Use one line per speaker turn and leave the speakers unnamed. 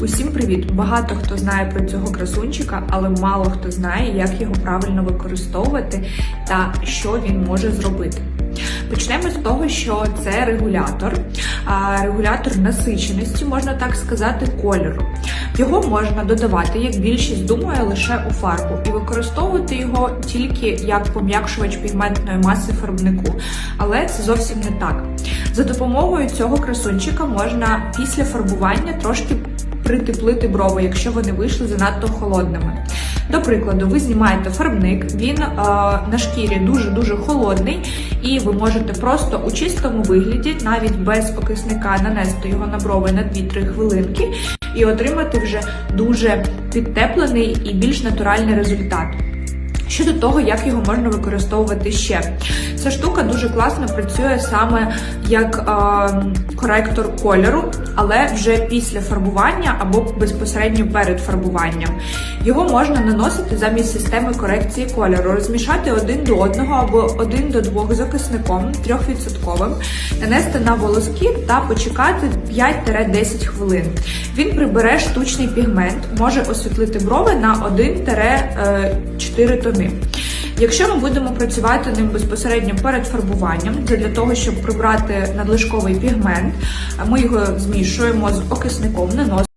Усім привіт! Багато хто знає про цього красунчика, але мало хто знає, як його правильно використовувати та що він може зробити. Почнемо з того, що це регулятор, регулятор насиченості, можна так сказати, кольору. Його можна додавати, як більшість думає, лише у фарбу, і використовувати його тільки як пом'якшувач пігментної маси фарбнику. Але це зовсім не так. За допомогою цього красунчика можна після фарбування трошки притеплити брови, якщо вони вийшли занадто холодними. До прикладу, ви знімаєте фарбник, він е, на шкірі дуже-дуже холодний, і ви можете просто у чистому вигляді, навіть без окисника, нанести його на брови на 2-3 хвилинки і отримати вже дуже підтеплений і більш натуральний результат. Щодо того, як його можна використовувати ще, ця штука дуже класно працює саме як е, коректор кольору, але вже після фарбування або безпосередньо перед фарбуванням. Його можна наносити замість системи корекції кольору, розмішати один до одного або один до двох з 3%, нанести на волоски та почекати 5-10 хвилин. Він прибере штучний пігмент, може освітлити брови на 1-4 тони. Якщо ми будемо працювати ним безпосередньо перед фарбуванням, це для того, щоб прибрати надлишковий пігмент, ми його змішуємо з окисником, наносимо.